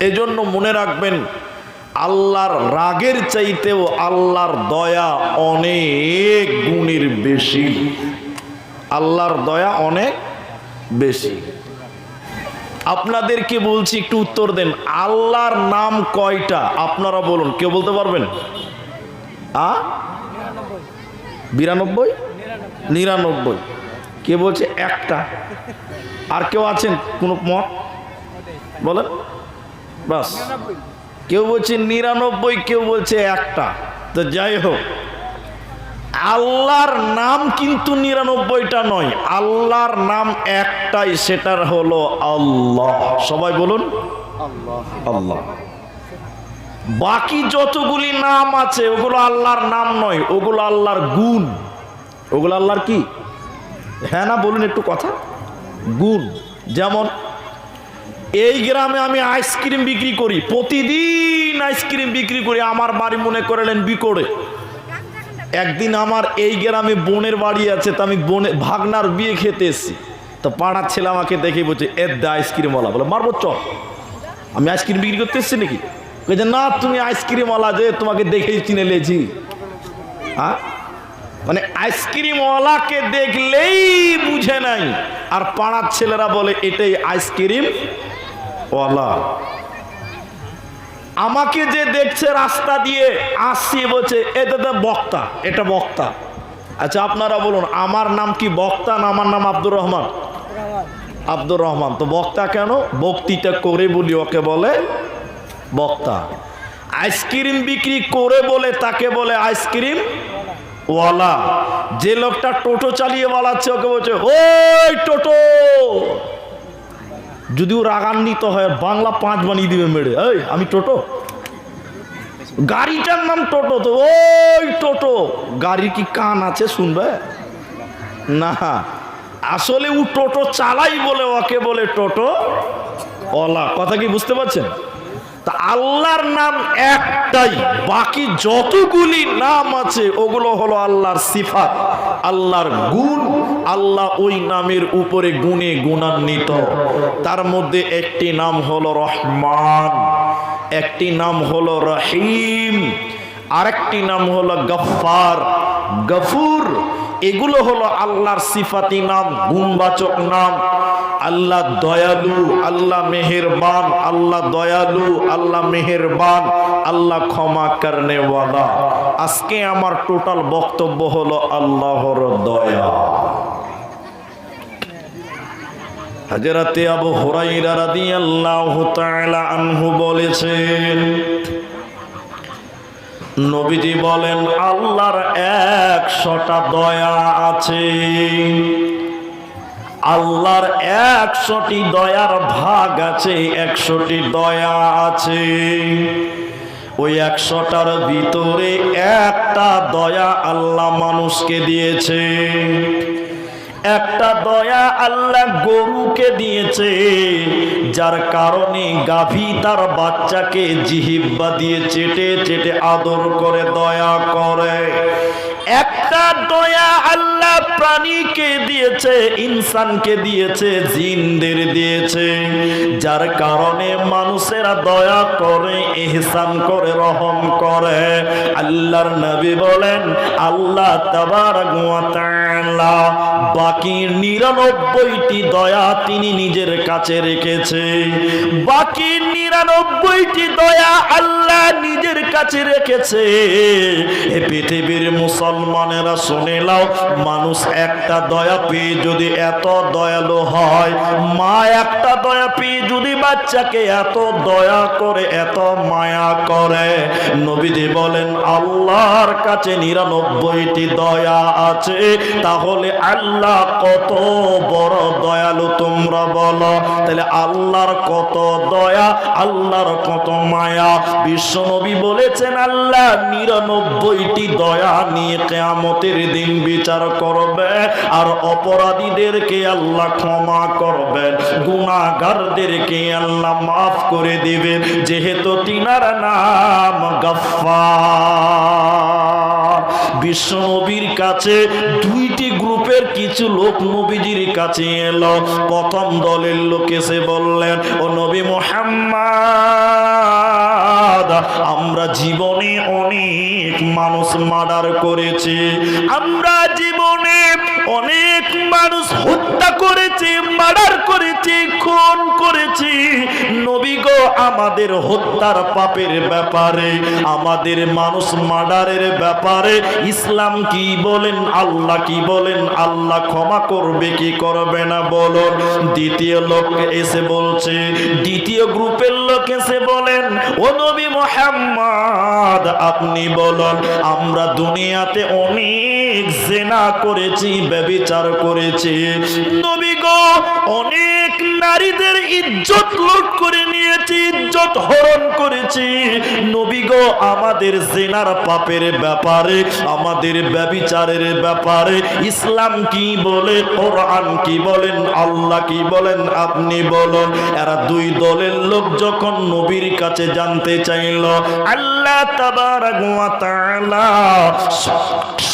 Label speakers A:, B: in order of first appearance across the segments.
A: এজন্য মনে রাখবেন, আল্লাহর রাগের চাইতেও আল্লাহর দয়া অনেক গুণের বেশি। আল্লাহর দয়া অনেক বেশি। আপনাদেরকে বলছি, একটু উত্তর দেন, আল্লাহর নাম কয়টা? আপনারা বলুন, কেউ বলতে পারবেন? বিরানব্বই? নিরানব্বই। কে বলছে? একটা। আর কেউ আছেন? কোনো মত? বলেন। বাস। কেউ বলছে নিরানব্বই, কেউ বলছে একটা। তো যাই হোক, আল্লাহর নাম কিন্তু নিরানব্বইটা নয়, আল্লাহর নাম একটাই, সেটার হলো আল্লাহ। সবাই বলুন, আল্লাহ। বাকি যতগুলি নাম আছে, ওগুলো আল্লাহর নাম নয়, ওগুলো আল্লাহর গুণ। ওগুলো আল্লাহর কি? হ্যাঁ না, বলুন একটু কথা। গুণ, যেমন এই গ্রামে আমি আইসক্রিম বিক্রি করি। প্রতিদিন আইসক্রিম বিক্রি করি। আমার বাড়ি মনে করলেন বিকোড়ে একদিন আমার এই গ্রামে বোনের বাড়ি আছে, তো আমি বোনে ভাগনার বিয়ে খেতে এসেছি। তো পাড়ার ছেলে আমাকে দেখে বলছে এর দা আইসক্রিমওয়ালা। বলে, মারবো, চল। আমি আইসক্রিম বিক্রি করতে এসেছি নাকি? বলছে, না, তুমি আইসক্রিমওয়ালা যে, তোমাকে দেখেই চিনে লেছি। হ্যাঁ মানে আইসক্রিমওয়ালাকে দেখলেই বুঝে নাই। আর পাড়ার ছেলেরা বলে, এটাই আইসক্রিম। ওয়ালা আমাকে যে দেখছে রাস্তা দিয়ে, আসছি বলছে এটা তো বক্তা, এটা বক্তা। আচ্ছা আপনারা বলুন, আমার নাম কি বক্তা না আমার নাম আব্দুর রহমান? আব্দুর রহমান। তো বক্তা কেন? বক্তৃতা করে বলি, ওকে বলে বক্তা। আইসক্রিম বিক্রি করে বলে, তাকে বলে আইসক্রিম ওয়ালা। যে লোকটা টোটো চালিয়ে বলাচ্ছে ওকে বলছে, ওই টোটো! যদিও রাগান্বিত হয়, বাংলা পাঁচ বানিয়ে দিবে মেরে। এই, আমি টোটো। গাড়িটার নাম টোটো তো। ওই টোটো। গাড়ির কি কান আছে শুনবে? না। আসলে ও টোটো চালাই বলে, ওকে বলে টোটো ওলা। কথা কি বুঝতে পারছেন? তা আল্লাহর নাম একটাই, বাকি যতগুলি নাম আছে, ওগুলো হলো আল্লাহর সিফাত। আল্লাহর গুণ আল্লাহ ওই নামের উপরে গুণে গুণান্বিত। তার মধ্যে একটি নাম হলো রহমান, একটি নাম হলো রহিম, আরেকটি নাম হলো গফার গফুর, এগুলো হলো আল্লাহর সিফাতি নাম, গুণবাচক নাম। আল্লাহ দয়ালু, আল্লাহ মেহেরবান, আল্লাহ দয়ালু, আল্লাহ মেহেরবান, আল্লাহ ক্ষমা ওয়ালা আজকে আমার টোটাল বক্তব্য হলো আল্লাহর দয়া। হাজরাতে আবু হুরাইরা রাদিয়াল্লাহু তাআলা আনহু বলেছেন, নবীজি বলেন, আল্লাহর একশোটা দয়া আছে। আল্লাহর একশোটি দয়ার ভাগ আছে, একশোটি দয়া আছে। ওই একশোটার ভিতরে একটা দয়া আল্লাহ মানুষকে দিয়েছে। একটা দয়া আল্লাহ গরুকে দিয়েছে, যার কারণে গাভী তার বাচ্চাকে জিহিব্বা দিয়ে চেটে চেটে আদর করে, দয়া করে। একটা দয়া আল্লাহ, প্রাণীকে দিয়েছে, ইনসানকে দিয়েছে, জিনদের দিয়েছে। যার কারণে মানুষেরা দয়া করে এহসান করে, রহম করে। আল্লাহর নবী বলেন, আল্লাহ তাবারাক ওয়া তাআলা, বাকি নিরানব্বইটি দয়া তিনি নিজের কাছে রেখেছে। বাকি নিরানব্বইটি দয়া আল্লাহ নিজের কাছে রেখেছে। এ পৃথিবীর মুসলমানেরা শুনে নাও। মানুষ একটা দয়া পেয়ে যদি এত দয়ালু হয়, মা একটা দয়া পেয়ে যদি বাচ্চাকে এত দয়া করে, এত মায়া করে, নবীজি বলেন, আল্লাহর কাছে নিরানব্বইটি দয়া আছে। তাহলে আল্লাহ কত বড় দয়ালু তোমরা বলো? তাহলে আল্লাহর কত দয়া, আল্লাহর কত মায়া। বিশ্বনবী বলেছেন, আল্লাহ নিরানব্বইটি দয়া নিয়ে কেয়ামতের দিন বিচার করবে আর অপরাধীদেরকে আল্লাহ ক্ষমা করবেন গুণাগারদেরকে আল্লাহ মাফ করে দিবেন যেহেতু তিনার নাম গফফার। বিশ্ব নবীর কাছে দুইটি গ্রুপের কিছু লোক নবীজির কাছে এলো। প্রথম দলের লোক এসে বললেন, ও নবী মোহাম্মদ জীবনে অনেক মানুষ মার্ডার করেছি। আমরা জীবনে অনেক মানুষ হত্যা করেছি মার্ডার করেছি খুন আমাদের হত্যার পাপের ব্যাপারে, আমাদের মানুষ মার্ডারের ব্যাপারে, ইসলাম কি বলেন, আল্লাহ কি বলেন, আল্লাহ ক্ষমা করবে, কি করবে না বলুন। দ্বিতীয় লোক এসে বলছে, দ্বিতীয় গ্রুপের লোক এসে বলেন, ও নবী মোহাম্মদ, আপনি বলুন, আমরা দুনিয়াতে অনেক জেনা করেছি, ব্যবিচার করেছি। নবী গো, অনেক নারীদের ইজ্জত লুট করে নিয়েছি ইজ্জত হরণ করেছি। নবী গো, আমাদের জেনার পাপের ব্যাপারে, আমাদের ব্যবিচারের ব্যাপারে, ইসলাম কি বলে, কোরআন কি বলেন, আল্লাহ কি বলেন, আপনি বলুন। এরা দুই দলের লোক যখন নবীর কাছে জানতে চাইল, আল্লাহ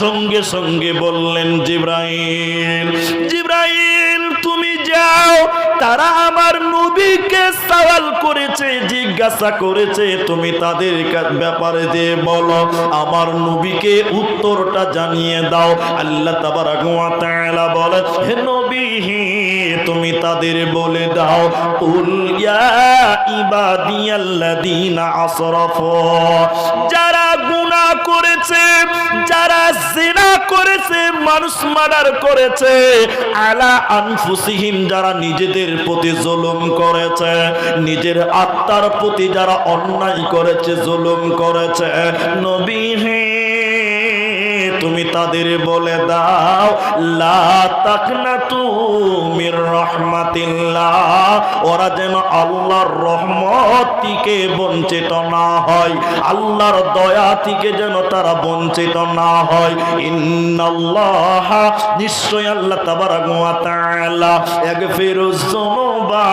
A: সঙ্গে সঙ্গে বললেন, জিব্রাইল জিব্রাইল, তুমি যাও। তারা আমার নবীকে সওয়াল করেছে, জিজ্ঞাসা করেছে, তুমি তাদের ব্যাপারে যে বলো, আমার নবীকে উত্তরটা জানিয়ে দাও। আল্লাহ তাআলা বলে, হে নবী, তুমি তাদের বলে দাও, কুল ইয়া ইবাদিয়াল্লাযীনা আসরাফু। যারা করেছে, যারা জিনা করেছে, মানুষ মার্ডার করেছে, আলা আনফুসিহিম যারা নিজেদের প্রতি জুলুম করেছে, নিজের আত্মার প্রতি যারা অন্যায় করেছে, জুলুম করেছে, নবী হে তুমি তাদের বলে দাও, লা তাকনা তুমির রহমাতিল্লাহ। ওরা যেন আল্লাহর রহমত থেকে বঞ্চিত না হয়, আল্লাহর দয়া থেকে যেন তারা বঞ্চিত না হয়। ইন্নাল্লাহ নিশ্চয় আল্লাহ তাবারাক ওয়া তাআলা ইয়াগফিরু যুনুবা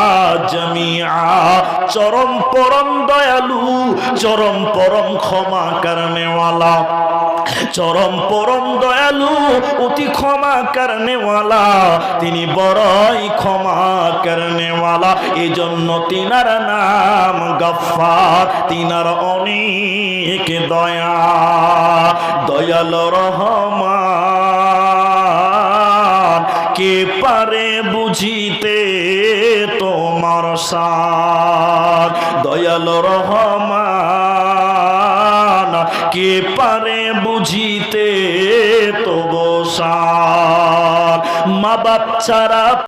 A: জামিআ। চরম পরম দয়ালু, চরম পরম ক্ষমা করনেওয়ালা চরম পরম দয়ালু, অতি ক্ষমা করনেওয়ালা তিনি বড়ই ক্ষমা করনেওয়ালা এই জন্য তিনার নাম গফার তিনার অনেক দয়া। দয়াল রহমান, কে পারে বুঝিতে তোমার সার? দয়াল রহমান কে পারে বুঝিতে তো বসার মা বাচ্চারা